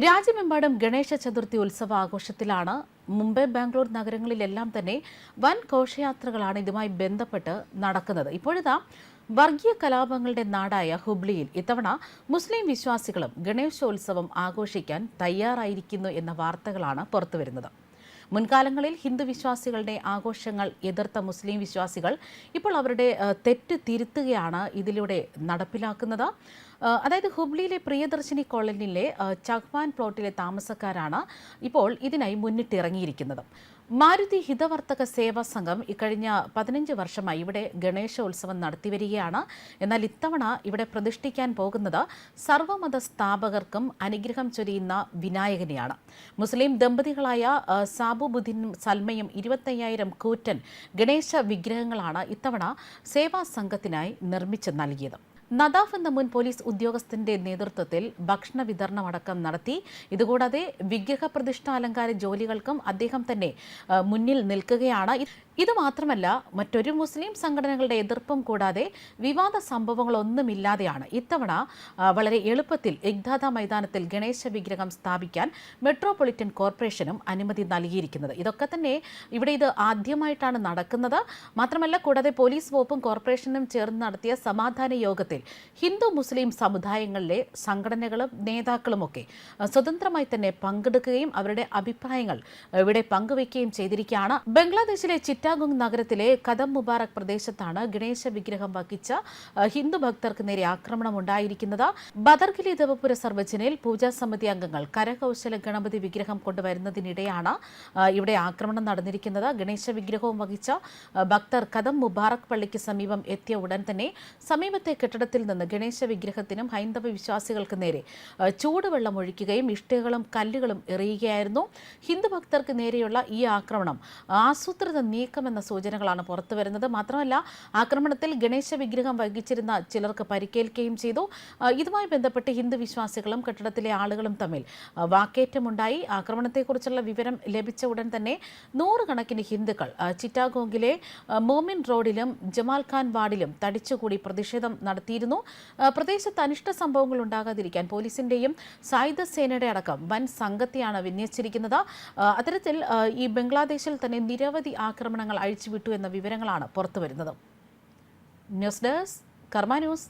രാജ്യമെമ്പാടും ഗണേശ ചതുർത്ഥി ഉത്സവ ആഘോഷത്തിലാണ് മുംബൈ ബാംഗ്ലൂർ നഗരങ്ങളിലെല്ലാം തന്നെ വൻ ഘോഷയാത്രകളാണ് ഇതുമായി ബന്ധപ്പെട്ട് നടക്കുന്നത്. ഇപ്പോഴിതാ വർഗീയ കലാപങ്ങളുടെ നാടായ ഹുബ്ലിയിൽ ഇത്തവണ മുസ്ലിം വിശ്വാസികളും ഗണേശോത്സവം ആഘോഷിക്കാൻ തയ്യാറായിരിക്കുന്നു എന്ന വാർത്തകളാണ് പുറത്തുവരുന്നത്. മുൻകാലങ്ങളിൽ ഹിന്ദു വിശ്വാസികളുടെ ആഘോഷങ്ങൾ എതിർത്ത മുസ്ലിം വിശ്വാസികൾ ഇപ്പോൾ അവരുടെ തെറ്റ് തിരുത്തുകയാണ് ഇതിലൂടെ നടപ്പിലാക്കുന്നത്. അതായത് ഹുബ്ലിയിലെ പ്രിയദർശിനി കോളനിയിലെ ചഹ്വാൻ പ്ലോട്ടിലെ താമസക്കാരാണ് ഇപ്പോൾ ഇതിനായി മുന്നിട്ടിറങ്ങിയിരിക്കുന്നത്. മാരുതി ഹിതവർത്തക സേവാ സംഘം ഇക്കഴിഞ്ഞ പതിനഞ്ച് വർഷമായി ഇവിടെ ഗണേശോത്സവം നടത്തിവരികയാണ്. എന്നാൽ ഇത്തവണ ഇവിടെ പ്രതിഷ്ഠിക്കാൻ പോകുന്നത് സർവമത സ്ഥാപകർക്കും അനുഗ്രഹം ചൊരിയുന്ന വിനായകനെയാണ്. മുസ്ലിം ദമ്പതികളായ സാബുബുദ്ദീനും സൽമയും ഇരുപത്തയ്യായിരം കൂറ്റൻ ഗണേശ വിഗ്രഹങ്ങളാണ് ഇത്തവണ സേവാ സംഘത്തിനായി നിർമ്മിച്ച് നൽകിയത്. നദാഫ് എന്ന മുൻ പോലീസ് ഉദ്യോഗസ്ഥന്റെ നേതൃത്വത്തിൽ ഭക്ഷണ വിതരണമടക്കം നടത്തി. ഇതുകൂടാതെ വിഗ്രഹ പ്രതിഷ്ഠ അലങ്കാര ജോലികൾക്കും അദ്ദേഹം തന്നെ മുന്നിൽ നിൽക്കുകയാണ്. ഇത് മാത്രമല്ല മറ്റൊരു മുസ്ലിം സംഘടനകളുടെ എതിർപ്പും കൂടാതെ വിവാദ സംഭവങ്ങളൊന്നുമില്ലാതെയാണ് ഇത്തവണ വളരെ എളുപ്പത്തിൽ ഇഗ്ദാദ മൈതാനത്തിൽ ഗണേശ വിഗ്രഹം സ്ഥാപിക്കാൻ മെട്രോപൊളിറ്റൻ കോർപ്പറേഷനും അനുമതി നൽകിയിരിക്കുന്നത്. ഇതൊക്കെ തന്നെ ഇവിടെ ഇത് ആദ്യമായിട്ടാണ് നടക്കുന്നത്. മാത്രമല്ല കൂടാതെ പോലീസ് വകുപ്പും കോർപ്പറേഷനും ചേർന്ന് നടത്തിയ സമാധാന യോഗത്തിൽ ഹിന്ദു മുസ്ലിം സമുദായങ്ങളിലെ സംഘടനകളും നേതാക്കളുമൊക്കെ സ്വതന്ത്രമായി തന്നെ പങ്കെടുക്കുകയും അവരുടെ അഭിപ്രായങ്ങൾ ഇവിടെ പങ്കുവയ്ക്കുകയും ചെയ്തിരിക്കുകയാണ്. ബംഗ്ലാദേശിലെ ചിറ്റാഗുങ് നഗരത്തിലെ കദം മുബാറക് പ്രദേശത്താണ് ഗണേശ വിഗ്രഹം വഹിച്ച ഹിന്ദു ഭക്തർക്ക് നേരെ ആക്രമണം ഉണ്ടായിരിക്കുന്നത്. ബദർഗിലി ദേവപുര സർവജനയിൽ പൂജാ സമിതി അംഗങ്ങൾ കരകൗശല ഗണപതി വിഗ്രഹം കൊണ്ടുവരുന്നതിനിടെയാണ് ഇവിടെ ആക്രമണം നടന്നിരിക്കുന്നത്. ഗണേശ വിഗ്രഹവും വഹിച്ച ഭക്തർ കദം മുബാറക് പള്ളിക്ക് സമീപം എത്തിയ ഉടൻ തന്നെ സമീപത്തെ കെട്ടിടത്തിൽ നിന്ന് ഗണേശ വിഗ്രഹത്തിനും ഹൈന്ദവ വിശ്വാസികൾക്ക് നേരെ ചൂടുവെള്ളം ഒഴിക്കുകയും ഇഷ്ടികകളും കല്ലുകളും എറിയുകയായിരുന്നു. ഹിന്ദു ഭക്തർക്ക് നേരെയുള്ള ഈ ആക്രമണം ആസൂത്രിത നീക്കമെന്ന സൂചനകളാണ് പുറത്തു വരുന്നത്. മാത്രമല്ല ആക്രമണത്തിൽ ഗണേശ വിഗ്രഹം വഹിച്ചിരുന്ന ചിലർക്ക് പരിക്കേൽക്കുകയും ചെയ്തു. ഇതുമായി ബന്ധപ്പെട്ട് ഹിന്ദു വിശ്വാസികളും കെട്ടിടത്തിലെ ആളുകളും തമ്മിൽ വാക്കേറ്റമുണ്ടായി. ആക്രമണത്തെക്കുറിച്ചുള്ള വിവരം ലഭിച്ച ഉടൻ തന്നെ നൂറുകണക്കിന് ഹിന്ദുക്കൾ ചിറ്റാഗോങ്ങിലെ മോമിൻ റോഡിലും ജമാൽ ഖാൻ വാർഡിലും തടിച്ചുകൂടി പ്രതിഷേധം നടത്തിയിരുന്നു. അഹ്, പ്രദേശത്ത് അനിഷ്ട സംഭവങ്ങൾ ഉണ്ടാകാതിരിക്കാൻ പോലീസിന്റെയും സായുധ സേനയുടെ അടക്കം വൻ സംഘത്തെയാണ് വിന്യസിച്ചിരിക്കുന്നത്. അത്തരത്തിൽ ഈ ബംഗ്ലാദേശിൽ തന്നെ നിരവധി ആക്രമണങ്ങൾ അഴിച്ചുവിട്ടു എന്ന വിവരങ്ങളാണ് പുറത്തുവരുന്നത്. News desk Karma news.